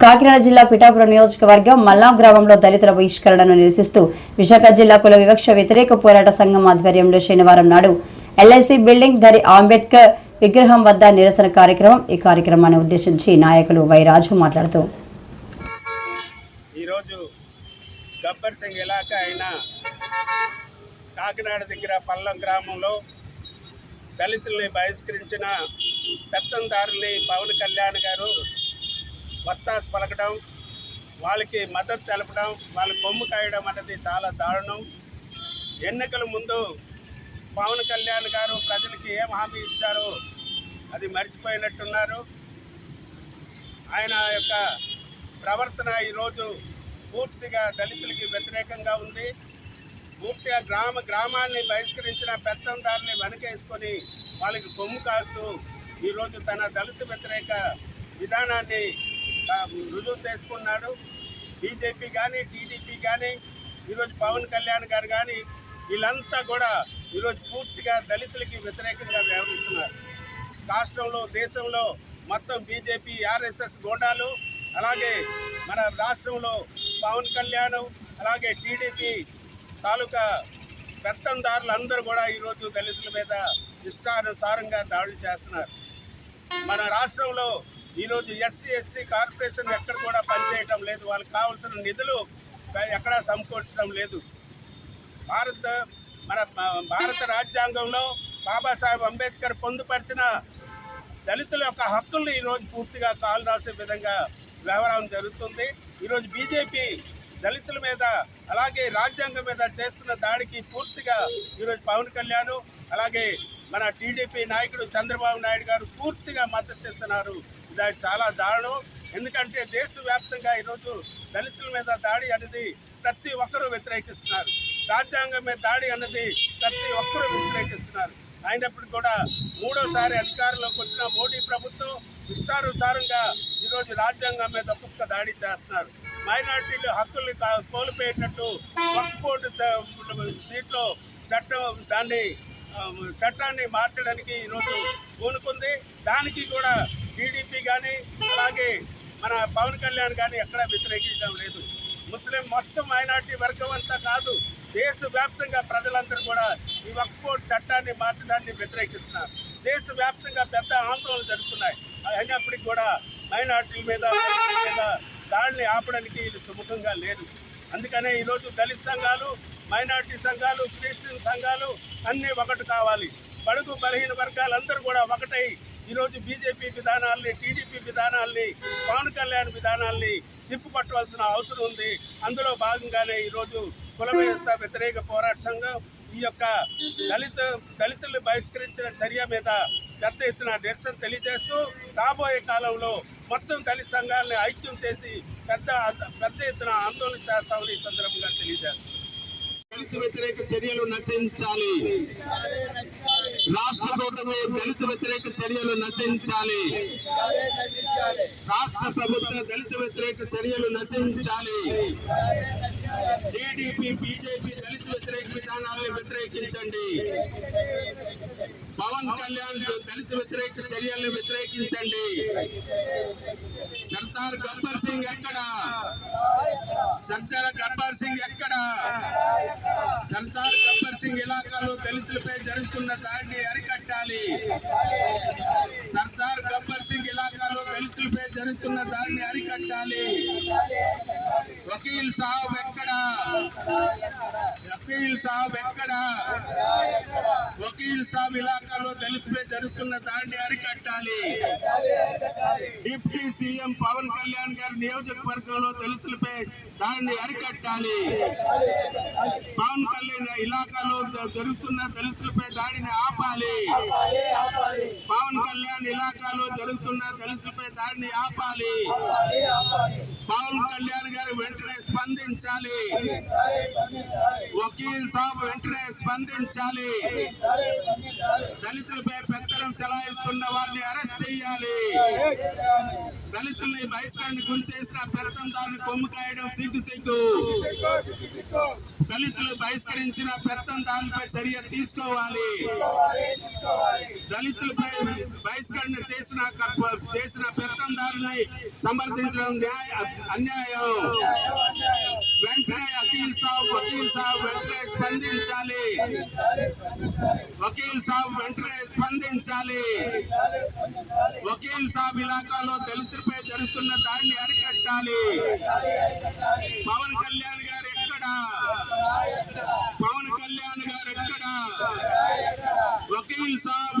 కాకినాడ జిల్లా పిఠాపురం నియోజకవర్గం మల్లాం గ్రామంలో దళితుల బహిష్కరణను నిరసిస్తూ విశాఖ జిల్లా కుల వివక్ష వ్యతిరేక పోరాట సంఘం ఆధ్వర్యంలో శనివారం నాడు ఎల్ఐసి బిల్డింగ్ ధరి అంబేద్కర్ విగ్రహం వద్ద నిరసన కార్యక్రమం ఈ కార్యక్రమాన్ని ఉద్దేశించి నాయకులు వై రాజు మాట్లాడుతూ. ఈరోజు గబ్బర్ సింగ్ ఇలాకా అయిన కాకినాడ దగ్గర పల్లం గ్రామంలో దళితుల్ని బహిష్కరించిన పెత్తందారుని పవన్ కళ్యాణ్ గారు వత్తాసు పలకడం వాళ్ళకి మద్దతు తెలపడం వాళ్ళ కొమ్ము కాయడం అనేది చాలా దారుణం. ఎన్నికల ముందు పవన్ కళ్యాణ్ గారు ప్రజలకి ఏం హామీ ఇచ్చారో అది మర్చిపోయినట్టున్నారు. ఆయన యొక్క ప్రవర్తన ఈరోజు పూర్తిగా దళితులకి వ్యతిరేకంగా ఉంది. పూర్తిగా గ్రామ గ్రామాన్ని బహిష్కరించిన పెత్తందారుని వెనకేసుకొని వాళ్ళకి కొమ్ము కాస్తూ ఈరోజు తన దళిత వ్యతిరేక విధానాన్ని రుజువు చేసుకున్నాడు. బీజేపీ కానీ టీడీపీ కానీ ఈరోజు పవన్ కళ్యాణ్ గారు కానీ వీళ్ళంతా కూడా ఈరోజు పూర్తిగా దళితులకి వ్యతిరేకంగా వ్యవహరిస్తున్నారు. రాష్ట్రంలో దేశంలో మొత్తం బీజేపీ ఆర్ఎస్ఎస్ గోండాలు అలాగే మన రాష్ట్రంలో పవన్ కళ్యాణ్ అలాగే టీడీపీ తాలూకా పెత్తందారులు అందరూ కూడా ఈరోజు దళితుల మీద ఇష్టానుసారంగా దాడులు చేస్తున్నారు. మన రాష్ట్రంలో ఈరోజు ఎస్సీ ఎస్టీ కార్పొరేషన్ ఎక్కడ కూడా పనిచేయటం లేదు. వాళ్ళకి కావాల్సిన నిధులు ఎక్కడా సమకూర్చడం లేదు. భారత మన భారత రాజ్యాంగంలో బాబాసాహెబ్ అంబేద్కర్ పొందుపరిచిన దళితుల యొక్క హక్కుల్ని ఈరోజు పూర్తిగా కాలు రాసే విధంగా వ్యవహారం జరుగుతుంది. ఈరోజు బీజేపీ దళితుల మీద అలాగే రాజ్యాంగం మీద చేస్తున్న దాడికి పూర్తిగా ఈరోజు పవన్ కళ్యాణ్ అలాగే మన టీడీపీ నాయకుడు చంద్రబాబు నాయుడు గారు పూర్తిగా మద్దతు ఇస్తున్నారు. చాలా దారుణం. ఎందుకంటే దేశవ్యాప్తంగా ఈరోజు దళితుల మీద దాడి అనేది ప్రతి ఒక్కరూ వ్యతిరేకిస్తున్నారు. రాజ్యాంగం మీద దాడి అన్నది ప్రతి ఒక్కరూ వ్యతిరేకిస్తున్నారు. అయినప్పటికీ కూడా మూడోసారి అధికారంలోకి వచ్చిన మోడీ ప్రభుత్వం ఇష్టానుసారంగా ఈరోజు రాజ్యాంగం మీద ఒక్కొక్క దాడి చేస్తున్నారు. మైనార్టీలు హక్కుల్ని కోల్పోయేటట్టు వక్ఫ్ బోర్డు చట్టం దాన్ని చట్టాన్ని మార్చడానికి ఈరోజు పూనుకుంది. దానికి కూడా టీడీపీ కానీ అలాగే మన పవన్ కళ్యాణ్ కానీ ఎక్కడా వ్యతిరేకించడం లేదు. ముస్లిం మొత్తం మైనార్టీ వర్గం అంతా కాదు దేశవ్యాప్తంగా ప్రజలందరూ కూడా ఈ వక్ఫ్ బోర్డు చట్టాన్ని మార్చడాన్ని వ్యతిరేకిస్తున్నారు. దేశవ్యాప్తంగా పెద్ద ఆందోళనలు జరుగుతున్నాయి. అయినప్పటికీ కూడా మైనార్టీల మీద మీద దాడిని ఆపడానికి ఇది సుముఖంగా లేదు. అందుకనే ఈరోజు దళిత సంఘాలు మైనార్టీ సంఘాలు క్రిస్టియన్ సంఘాలు అన్నీ ఒకటి కావాలి. బడుగు బలహీన వర్గాలందరూ కూడా ఒకటై ఈరోజు బీజేపీ విధానాల్ని టీడీపీ విధానాల్ని పవన్ కళ్యాణ్ విధానాల్ని తిప్పుపట్టవలసిన అవసరం ఉంది. అందులో భాగంగానే ఈరోజు కులమేత వ్యతిరేక పోరాట సంఘం ఈ యొక్క దళిత దళితుల్ని బహిష్కరించిన చర్య మీద పెద్ద ఎత్తున నిరసన తెలియజేస్తూ రాబోయే కాలంలో మొత్తం దళిత సంఘాలని ఐక్యం చేసి పెద్ద పెద్ద ఎత్తున ఆందోళన చేస్తామని ఈ సందర్భంగా తెలియజేస్తాం దళిత వ్యతిరేక చర్యలు నశించాలి. రాష్ట్ర కూటమి దళిత వ్యతిరేక చర్యలు నశించాలి. రాష్ట్ర ప్రభుత్వ దళిత వ్యతిరేక చర్యలు నశించాలి. టీడీపీ బీజేపీ దళిత వ్యతిరేక విధానాలను వ్యతిరేకించండి. కళ్యాణ్ వ్యతిరేక చర్యలను వ్యతిరేకించండి. సర్దార్ గబ్బర్ సింగ్ ఎక్కడ? సర్దార్ గబ్బర్ సింగ్ ఎక్కడ? సర్దార్ గబ్బర్ సింగ్ ఇలాకాలో దళితులపై జరుగుతున్న దాడి వకీల్ సాహబ్ ఎక్కడ? వకీల్ సాహబ్ ఇలాకాలో దళితులపై జరుగుతున్న దాన్ని అరికట్టాలి. డిప్యూటీ సీఎం పవన్ కళ్యాణ్ గారి నియోజకవర్గంలో దళితులపై దాన్ని అరికట్టాలి. పవన్ కళ్యాణ్ ఇలాకాలో జరుగుతున్న దళితులపై దాడిని ఆపాలి. పవన్ కళ్యాణ్ ఇలాకాలో జరుగుతున్న దళితులపై గురి చేసిన పెరటం దాన్ని కొమ్ము కాయడం సిగ్గు సిగ్గు. దళితులు బహిష్కరించిన పెత్తందారులపై చర్య తీసుకోవాలి. దళితులపై బహిష్కరణ చేసిన చేసిన చేసిన పెత్తందారుని సమర్థించడం న్యాయ అన్యాయం. వెంటనే అఖిల్ సాబ్ వకీల్ సాబ్ వెంటనే స్పందించాలి. వకీల్ సాబ్ వెంటనే స్పందించాలి. వకీల్ సాబ్ ఇలాకాలో దళితులపై జరుగుతున్న దాన్ని అరికట్టాలి. పవన్ కళ్యాణ్ గారు ఎక్కడ? పవన్ కళ్యాణ్ గారు ఎక్కడ? వకీల్ సాబ్